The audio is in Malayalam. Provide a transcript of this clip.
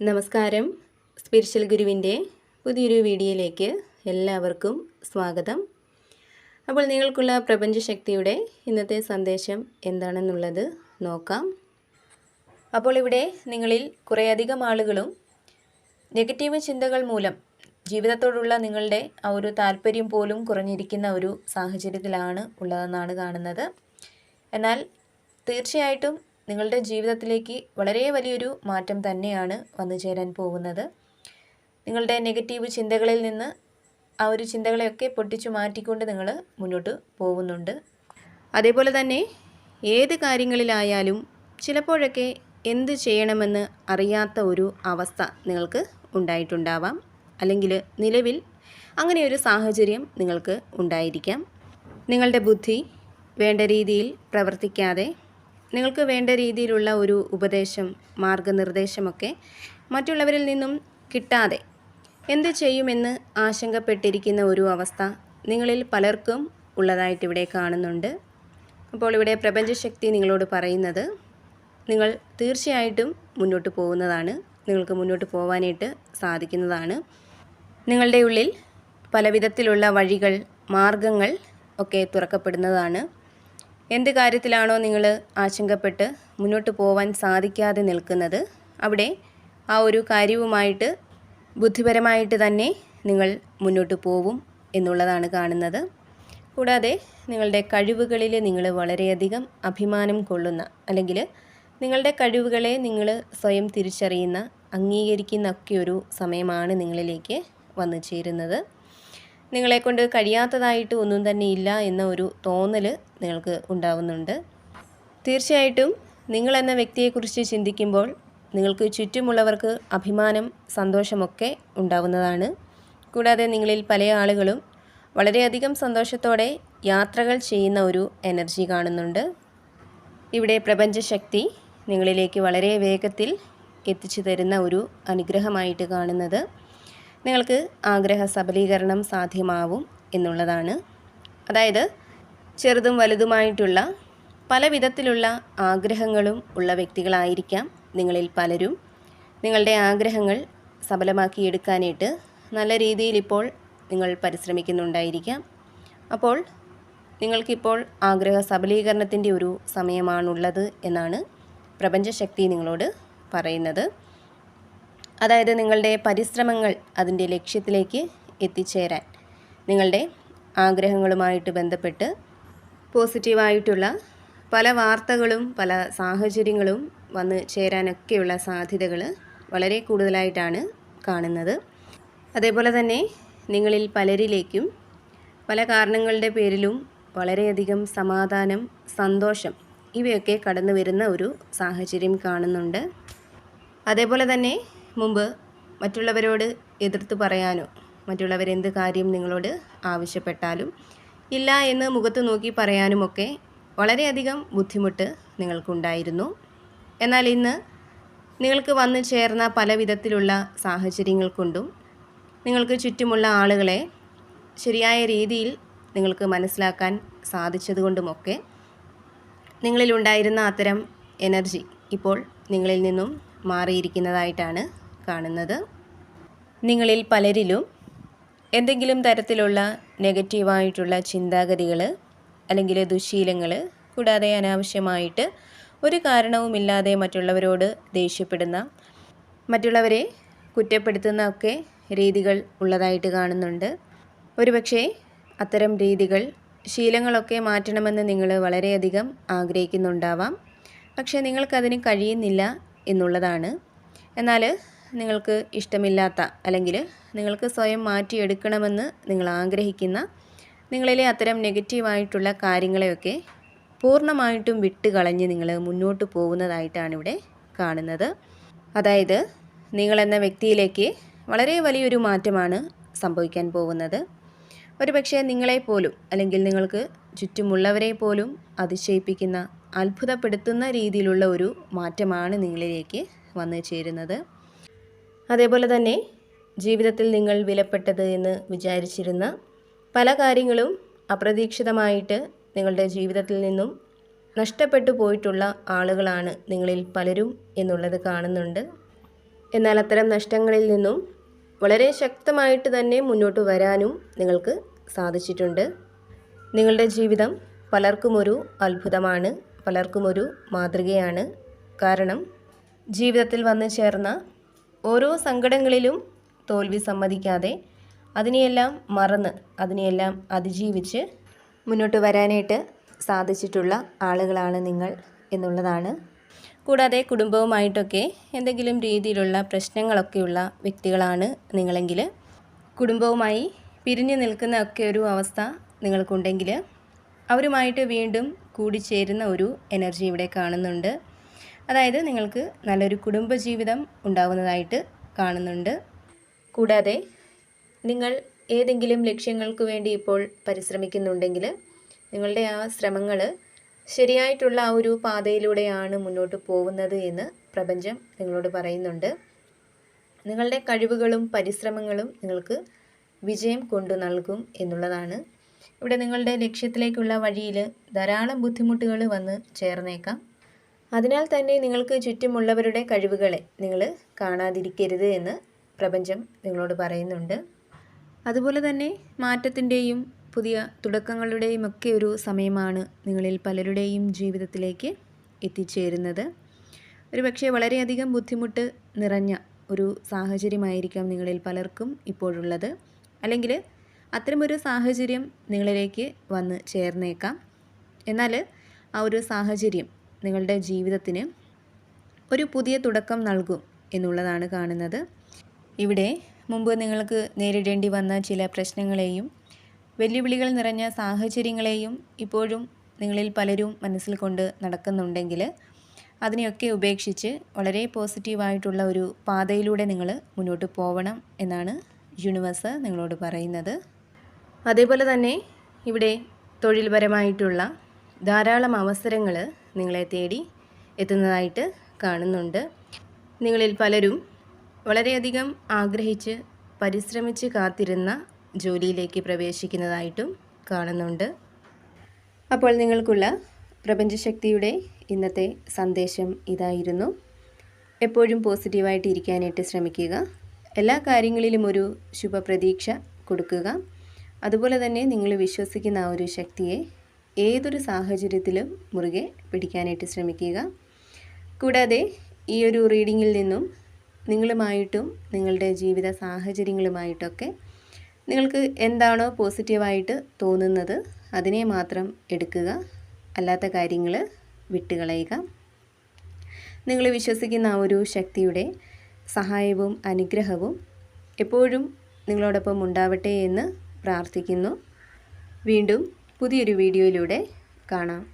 നമസ്കാരം. സ്പിരിച്വൽ ഗുരുവിന്റെ പുതിയൊരു വീഡിയോയിലേക്ക് എല്ലാവർക്കും സ്വാഗതം. അപ്പോൾ നിങ്ങൾക്കുള്ള പ്രപഞ്ചശക്തിയുടെ ഇന്നത്തെ സന്ദേശം എന്താണെന്നുള്ളത് നോക്കാം. അപ്പോൾ ഇവിടെ നിങ്ങളിൽ കുറേയധികം ആളുകളും നെഗറ്റീവ് ചിന്തകൾ മൂലം ജീവിതത്തോടുള്ള നിങ്ങളുടെ ആ ഒരു താല്പര്യം പോലും കുറഞ്ഞിരിക്കുന്ന ഒരു സാഹചര്യത്തിലാണ് ഉള്ളതെന്നാണ് കാണുന്നത്. എന്നാൽ തീർച്ചയായിട്ടും നിങ്ങളുടെ ജീവിതത്തിലേക്ക് വളരെ വലിയൊരു മാറ്റം തന്നെയാണ് വന്നു ചേരാൻ പോകുന്നത്. നിങ്ങളുടെ നെഗറ്റീവ് ചിന്തകളിൽ നിന്ന് ആ ഒരു ചിന്തകളെയൊക്കെ പൊട്ടിച്ചു മാറ്റിക്കൊണ്ട് നിങ്ങൾ മുന്നോട്ട് പോകുന്നുണ്ട്. അതേപോലെ തന്നെ ഏത് കാര്യങ്ങളിലായാലും ചിലപ്പോഴൊക്കെ എന്ത് ചെയ്യണമെന്ന് അറിയാത്ത ഒരു അവസ്ഥ നിങ്ങൾക്ക് ഉണ്ടായിട്ടുണ്ടാവാം. അല്ലെങ്കിൽ നിലവിൽ അങ്ങനെയൊരു സാഹചര്യം നിങ്ങൾക്ക് ഉണ്ടായിരിക്കാം. നിങ്ങളുടെ ബുദ്ധി വേണ്ട രീതിയിൽ പ്രവർത്തിക്കാതെ നിങ്ങൾക്ക് വേണ്ട രീതിയിലുള്ള ഒരു ഉപദേശം മാർഗനിർദ്ദേശമൊക്കെ മറ്റുള്ളവരിൽ നിന്നും കിട്ടാതെ എന്ത് ചെയ്യുമെന്ന് ആശങ്കപ്പെട്ടിരിക്കുന്ന ഒരു അവസ്ഥ നിങ്ങളിൽ പലർക്കും ഉള്ളതായിട്ട് ഇവിടെ കാണുന്നുണ്ട്. അപ്പോൾ ഇവിടെ പ്രപഞ്ചശക്തി നിങ്ങളോട് പറയുന്നത് നിങ്ങൾ തീർച്ചയായിട്ടും മുന്നോട്ട് പോകുന്നതാണ് നിങ്ങൾക്ക് മുന്നോട്ട് പോകാനായിട്ട് സാധിക്കുന്നതാണ്. നിങ്ങളുടെ ഉള്ളിൽ പല വിധത്തിലുള്ള വഴികൾ മാർഗങ്ങൾ ഒക്കെ തുറക്കപ്പെടുന്നതാണ്. എന്ത് കാര്യത്തിലാണോ നിങ്ങൾ ആശങ്കപ്പെട്ട് മുന്നോട്ട് പോവാൻ സാധിക്കാതെ നിൽക്കുന്നത് അവിടെ ആ ഒരു കാര്യവുമായിട്ട് ബുദ്ധിപരമായിട്ട് തന്നെ നിങ്ങൾ മുന്നോട്ട് പോവും എന്നുള്ളതാണ് കാണുന്നത്. കൂടാതെ നിങ്ങളുടെ കഴിവുകളിൽ നിങ്ങൾ വളരെയധികം അഭിമാനം കൊള്ളുന്ന അല്ലെങ്കിൽ നിങ്ങളുടെ കഴിവുകളെ നിങ്ങൾ സ്വയം തിരിച്ചറിയുന്ന അംഗീകരിക്കുന്ന ഒക്കെ ഒരു സമയമാണ് നിങ്ങളിലേക്ക് വന്നു ചേരുന്നത്. നിങ്ങളെക്കൊണ്ട് കഴിയാത്തതായിട്ട് ഒന്നും തന്നെ ഇല്ല എന്ന ഒരു തോന്നൽ നിങ്ങൾക്ക് ഉണ്ടാവുന്നുണ്ട്. തീർച്ചയായിട്ടും നിങ്ങൾ നിങ്ങളെന്ന വ്യക്തിയെക്കുറിച്ച് ചിന്തിക്കുമ്പോൾ നിങ്ങൾക്ക് ചുറ്റുമുള്ളവർക്ക് അഭിമാനം സന്തോഷമൊക്കെ ഉണ്ടാവുന്നതാണ്. കൂടാതെ നിങ്ങളിൽ പല ആളുകളും വളരെയധികം സന്തോഷത്തോടെ യാത്രകൾ ചെയ്യുന്ന ഒരു എനർജി കാണുന്നുണ്ട്. ഇവിടെ പ്രപഞ്ചശക്തി നിങ്ങളിലേക്ക് വളരെ വേഗത്തിൽ എത്തിച്ചു തരുന്ന ഒരു അനുഗ്രഹമായിട്ട് കാണുന്നത്. നിങ്ങൾക്ക് ആഗ്രഹ സബലീകരണം സാധ്യമാവും എന്നുള്ളതാണ്. അതായത് ചെറുതും വലുതുമായിട്ടുള്ള പല വിധത്തിലുള്ള ആഗ്രഹങ്ങളും ഉള്ള വ്യക്തികളായിരിക്കാം നിങ്ങളിൽ പലരും. നിങ്ങളുടെ ആഗ്രഹങ്ങൾ സഫലമാക്കിയെടുക്കാനായിട്ട് നല്ല രീതിയിൽ ഇപ്പോൾ നിങ്ങൾ പരിശ്രമിക്കുന്നുണ്ടായിരിക്കാം. അപ്പോൾ നിങ്ങൾക്കിപ്പോൾ ആഗ്രഹ സബലീകരണത്തിന്റെ ഒരു സമയമാണുള്ളത് എന്നാണ് പ്രപഞ്ചശക്തി നിങ്ങളോട് പറയുന്നത്. അതായത് നിങ്ങളുടെ പരിശ്രമങ്ങൾ അതിന്റെ ലക്ഷ്യത്തിലേക്ക് എത്തിച്ചേരാൻ. നിങ്ങളുടെ ആഗ്രഹങ്ങളുമായിട്ട് ബന്ധപ്പെട്ട് പോസിറ്റീവായിട്ടുള്ള പല വാർത്തകളും പല സാഹചര്യങ്ങളും വന്ന് ചേരാനൊക്കെയുള്ള സാധ്യതകൾ വളരെ കൂടുതലായിട്ടാണ് കാണുന്നത്. അതേപോലെ തന്നെ നിങ്ങളിൽ പലരിലേക്കും പല കാരണങ്ങളുടെ പേരിലും വളരെയധികം സമാധാനം സന്തോഷം ഇവയൊക്കെ കടന്നു വരുന്ന ഒരു സാഹചര്യം കാണുന്നുണ്ട്. അതേപോലെ തന്നെ മുമ്പ് മറ്റുള്ളവരോട് എതിർത്ത് പറയാനോ മറ്റുള്ളവരെന്ത് കാര്യം നിങ്ങളോട് ആവശ്യപ്പെട്ടാലും ഇല്ല എന്ന് മുഖത്ത് നോക്കി പറയാനുമൊക്കെ വളരെയധികം ബുദ്ധിമുട്ട് നിങ്ങൾക്കുണ്ടായിരുന്നു. എന്നാൽ ഇന്ന് നിങ്ങൾക്ക് വന്നു ചേർന്ന പല വിധത്തിലുള്ള സാഹചര്യങ്ങൾ കൊണ്ടും നിങ്ങൾക്ക് ചുറ്റുമുള്ള ആളുകളെ ശരിയായ രീതിയിൽ നിങ്ങൾക്ക് മനസ്സിലാക്കാൻ സാധിച്ചതുകൊണ്ടുമൊക്കെ നിങ്ങളിലുണ്ടായിരുന്ന അത്തരം എനർജി ഇപ്പോൾ നിങ്ങളിൽ നിന്നും മാറിയിരിക്കുന്നതായിട്ടാണ് കാണുന്നത്. നിങ്ങളിൽ പലരിലും എന്തെങ്കിലും തരത്തിലുള്ള നെഗറ്റീവായിട്ടുള്ള ചിന്താഗതികൾ അല്ലെങ്കിൽ ദുശീലങ്ങൾ കൂടാതെ അനാവശ്യമായിട്ട് ഒരു കാരണവുമില്ലാതെ മറ്റുള്ളവരോട് ദേഷ്യപ്പെടുന്ന മറ്റുള്ളവരെ കുറ്റപ്പെടുത്തുന്ന ഒക്കെ രീതികൾ ഉള്ളതായിട്ട് കാണുന്നുണ്ട്. ഒരുപക്ഷെ അത്തരം രീതികൾ ശീലങ്ങളൊക്കെ മാറ്റണമെന്ന് നിങ്ങൾ വളരെയധികം ആഗ്രഹിക്കുന്നുണ്ടാവാം. പക്ഷേ നിങ്ങൾക്കതിന് കഴിയുന്നില്ല എന്നുള്ളതാണ്. എന്നാൽ നിങ്ങൾക്ക് ഇഷ്ടമില്ലാത്ത അല്ലെങ്കിൽ നിങ്ങൾക്ക് സ്വയം മാറ്റിയെടുക്കണമെന്ന് നിങ്ങൾ ആഗ്രഹിക്കുന്ന നിങ്ങളിലെ അത്തരം നെഗറ്റീവായിട്ടുള്ള കാര്യങ്ങളെയൊക്കെ പൂർണമായിട്ടും വിട്ട് കളഞ്ഞ് നിങ്ങൾ മുന്നോട്ട് പോകുന്നതായിട്ടാണ് ഇവിടെ കാണുന്നത്. അതായത് നിങ്ങളെന്ന വ്യക്തിയിലേക്ക് വളരെ വലിയൊരു മാറ്റമാണ് സംഭവിക്കാൻ പോകുന്നത്. ഒരുപക്ഷെ നിങ്ങളെപ്പോലും അല്ലെങ്കിൽ നിങ്ങൾക്ക് ചുറ്റുമുള്ളവരെ പോലും അതിശയിപ്പിക്കുന്ന അത്ഭുതപ്പെടുത്തുന്ന രീതിയിലുള്ള ഒരു മാറ്റമാണ് നിങ്ങളിലേക്ക് വന്നു ചേരുന്നത്. അതേപോലെ തന്നെ ജീവിതത്തിൽ നിങ്ങൾ വിലപ്പെട്ടത് എന്ന് വിചാരിച്ചിരുന്ന പല കാര്യങ്ങളും അപ്രതീക്ഷിതമായിട്ട് നിങ്ങളുടെ ജീവിതത്തിൽ നിന്നും നഷ്ടപ്പെട്ടു പോയിട്ടുള്ള ആളുകളാണ് നിങ്ങളിൽ പലരും എന്നുള്ളത് കാണുന്നുണ്ട്. എന്നാൽ അത്തരം നഷ്ടങ്ങളിൽ നിന്നും വളരെ ശക്തമായിട്ട് തന്നെ മുന്നോട്ട് വരാനും നിങ്ങൾക്ക് സാധിച്ചിട്ടുണ്ട്. നിങ്ങളുടെ ജീവിതം പലർക്കുമൊരു അത്ഭുതമാണ് പലർക്കുമൊരു മാതൃകയാണ്. കാരണം ജീവിതത്തിൽ വന്നു ചേർന്ന ഓരോ സങ്കടങ്ങളിലും തോൽവി സമ്മതിക്കാതെ അതിനെയെല്ലാം മറന്ന് അതിനെയെല്ലാം അതിജീവിച്ച് മുന്നോട്ട് വരാനായിട്ട് സാധിച്ചിട്ടുള്ള ആളുകളാണ് നിങ്ങൾ എന്നുള്ളതാണ്. കൂടാതെ കുടുംബവുമായിട്ടൊക്കെ എന്തെങ്കിലും രീതിയിലുള്ള പ്രശ്നങ്ങളൊക്കെയുള്ള വ്യക്തികളാണ് നിങ്ങളെങ്കിൽ കുടുംബവുമായി പിരിഞ്ഞു നിൽക്കുന്ന ഒക്കെ ഒരു അവസ്ഥ നിങ്ങൾക്കുണ്ടെങ്കിൽ അവരുമായിട്ട് വീണ്ടും കൂടിച്ചേരുന്ന ഒരു എനർജി ഇവിടെ കാണുന്നുണ്ട്. അതായത് നിങ്ങൾക്ക് നല്ലൊരു കുടുംബജീവിതം ഉണ്ടാവുന്നതായിട്ട് കാണുന്നുണ്ട്. കൂടാതെ നിങ്ങൾ ഏതെങ്കിലും ലക്ഷ്യങ്ങൾക്ക് വേണ്ടി ഇപ്പോൾ പരിശ്രമിക്കുന്നുണ്ടെങ്കിൽ നിങ്ങളുടെ ആ ശ്രമങ്ങൾ ശരിയായിട്ടുള്ള ആ ഒരു പാതയിലൂടെയാണ് മുന്നോട്ട് പോകുന്നത് എന്ന് പ്രപഞ്ചം നിങ്ങളോട് പറയുന്നുണ്ട്. നിങ്ങളുടെ കഴിവുകളും പരിശ്രമങ്ങളും നിങ്ങൾക്ക് വിജയം കൊണ്ടു നൽകും എന്നുള്ളതാണ്. ഇവിടെ നിങ്ങളുടെ ലക്ഷ്യത്തിലേക്കുള്ള വഴിയിൽ ധാരാളം ബുദ്ധിമുട്ടുകൾ വന്ന് ചേർന്നേക്കാം. അതിനാൽ തന്നെ നിങ്ങൾക്ക് ചുറ്റുമുള്ളവരുടെ കഴിവുകളെ നിങ്ങൾ കാണാതിരിക്കരുത് എന്ന് പ്രപഞ്ചം നിങ്ങളോട് പറയുന്നുണ്ട്. അതുപോലെ തന്നെ മാറ്റത്തിന്റെയും പുതിയ തുടക്കങ്ങളുടെയും ഒക്കെ ഒരു സമയമാണ് നിങ്ങളിൽ പലരുടെയും ജീവിതത്തിലേക്ക് എത്തിച്ചേരുന്നത്. ഒരു പക്ഷേ വളരെയധികം ബുദ്ധിമുട്ട് നിറഞ്ഞ ഒരു സാഹചര്യമായിരിക്കാം നിങ്ങളിൽ പലർക്കും ഇപ്പോഴുള്ളത്. അല്ലെങ്കിൽ അത്തരമൊരു സാഹചര്യം നിങ്ങളിലേക്ക് വന്ന് ചേർന്നേക്കാം. എന്നാൽ ആ ഒരു സാഹചര്യം നിങ്ങളുടെ ജീവിതത്തിന് ഒരു പുതിയ തുടക്കം നൽകും എന്നുള്ളതാണ് കാണുന്നത്. ഇവിടെ മുമ്പ് നിങ്ങൾക്ക് നേരിടേണ്ടി വന്ന ചില പ്രശ്നങ്ങളെയും വെല്ലുവിളികൾ നിറഞ്ഞ സാഹചര്യങ്ങളെയും ഇപ്പോഴും നിങ്ങളിൽ പലരും മനസ്സിൽ കൊണ്ട് നടക്കുന്നുണ്ടെങ്കിൽ അതിനെയൊക്കെ ഉപേക്ഷിച്ച് വളരെ പോസിറ്റീവായിട്ടുള്ള ഒരു പാതയിലൂടെ നിങ്ങൾ മുന്നോട്ട് പോകണം എന്നാണ് യൂണിവേഴ്സ് നിങ്ങളോട് പറയുന്നത്. അതേപോലെ തന്നെ ഇവിടെ തൊഴിൽപരമായിട്ടുള്ള ധാരാളം അവസരങ്ങൾ നിങ്ങളെ തേടി എത്തുന്നതായിട്ട് കാണുന്നുണ്ട്. നിങ്ങളിൽ പലരും വളരെയധികം ആഗ്രഹിച്ച് പരിശ്രമിച്ച് കാത്തിരുന്ന ജോലിയിലേക്ക് പ്രവേശിക്കുന്നതായിട്ടും കാണുന്നുണ്ട്. അപ്പോൾ നിങ്ങൾക്കുള്ള പ്രപഞ്ചശക്തിയുടെ ഇന്നത്തെ സന്ദേശം ഇതായിരുന്നു. എപ്പോഴും പോസിറ്റീവായിട്ട് ഇരിക്കാനായിട്ട് ശ്രമിക്കുക. എല്ലാ കാര്യങ്ങളിലും ഒരു ശുഭപ്രതീക്ഷ കൊടുക്കുക. അതുപോലെ തന്നെ നിങ്ങൾ വിശ്വസിക്കുന്ന ആ ഒരു ശക്തിയെ ഏതൊരു സാഹചര്യത്തിലും മുറുകെ പിടിക്കാനായിട്ട് ശ്രമിക്കുക. കൂടാതെ ഈ ഒരു റീഡിങ്ങിൽ നിന്നും നിങ്ങളുമായിട്ടും നിങ്ങളുടെ ജീവിത സാഹചര്യങ്ങളുമായിട്ടൊക്കെ നിങ്ങൾക്ക് എന്താണോ പോസിറ്റീവായിട്ട് തോന്നുന്നത് അതിനെ മാത്രം എടുക്കുക. അല്ലാത്ത കാര്യങ്ങൾ വിട്ടുകളയുക. നിങ്ങൾ വിശ്വസിക്കുന്ന ആ ഒരു ശക്തിയുടെ സഹായവും അനുഗ്രഹവും എപ്പോഴും നിങ്ങളോടൊപ്പം ഉണ്ടാവട്ടെ എന്ന് പ്രാർത്ഥിക്കുന്നു. വീണ്ടും പുതിയൊരു വീഡിയോയിലൂടെ കാണാം.